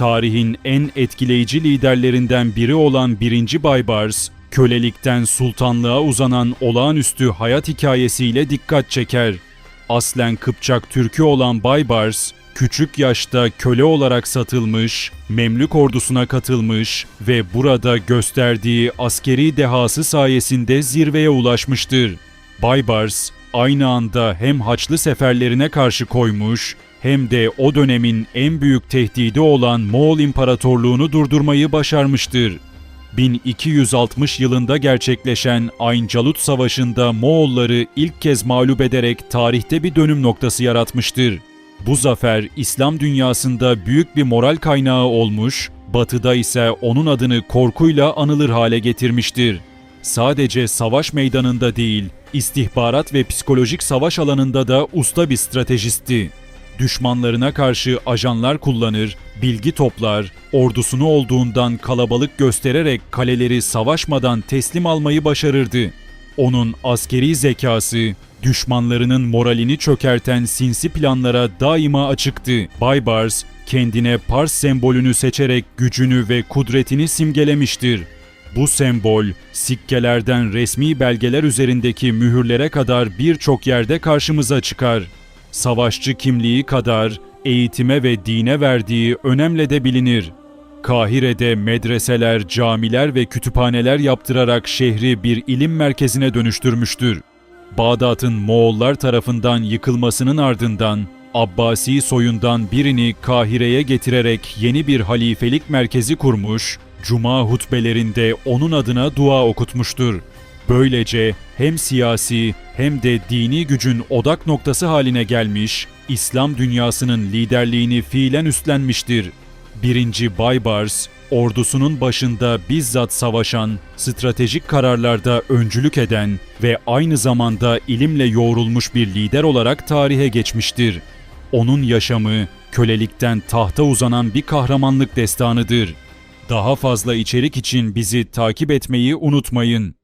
Tarihin en etkileyici liderlerinden biri olan 1. Baybars, kölelikten sultanlığa uzanan olağanüstü hayat hikayesiyle dikkat çeker. Aslen Kıpçak Türkü olan Baybars, küçük yaşta köle olarak satılmış, Memlük ordusuna katılmış ve burada gösterdiği askeri dehası sayesinde zirveye ulaşmıştır. Baybars, aynı anda hem Haçlı seferlerine karşı koymuş, hem de o dönemin en büyük tehdidi olan Moğol İmparatorluğunu durdurmayı başarmıştır. 1260 yılında gerçekleşen Ayn Calut Savaşı'nda Moğolları ilk kez mağlup ederek tarihte bir dönüm noktası yaratmıştır. Bu zafer İslam dünyasında büyük bir moral kaynağı olmuş, Batı'da ise onun adını korkuyla anılır hale getirmiştir. Sadece savaş meydanında değil, istihbarat ve psikolojik savaş alanında da usta bir stratejisti. Düşmanlarına karşı ajanlar kullanır, bilgi toplar, ordusunu olduğundan kalabalık göstererek kaleleri savaşmadan teslim almayı başarırdı. Onun askeri zekası, düşmanlarının moralini çökerten sinsi planlara daima açıktı. Baybars, kendine Pars sembolünü seçerek gücünü ve kudretini simgelemiştir. Bu sembol, sikkelerden resmi belgeler üzerindeki mühürlere kadar birçok yerde karşımıza çıkar. Savaşçı kimliği kadar eğitime ve dine verdiği önemle de bilinir. Kahire'de medreseler, camiler ve kütüphaneler yaptırarak şehri bir ilim merkezine dönüştürmüştür. Bağdat'ın Moğollar tarafından yıkılmasının ardından Abbasi soyundan birini Kahire'ye getirerek yeni bir halifelik merkezi kurmuş, cuma hutbelerinde onun adına dua okutmuştur. Böylece hem siyasi hem de dini gücün odak noktası haline gelmiş, İslam dünyasının liderliğini fiilen üstlenmiştir. 1. Baybars, ordusunun başında bizzat savaşan, stratejik kararlarda öncülük eden ve aynı zamanda ilimle yoğrulmuş bir lider olarak tarihe geçmiştir. Onun yaşamı, kölelikten tahta uzanan bir kahramanlık destanıdır. Daha fazla içerik için bizi takip etmeyi unutmayın.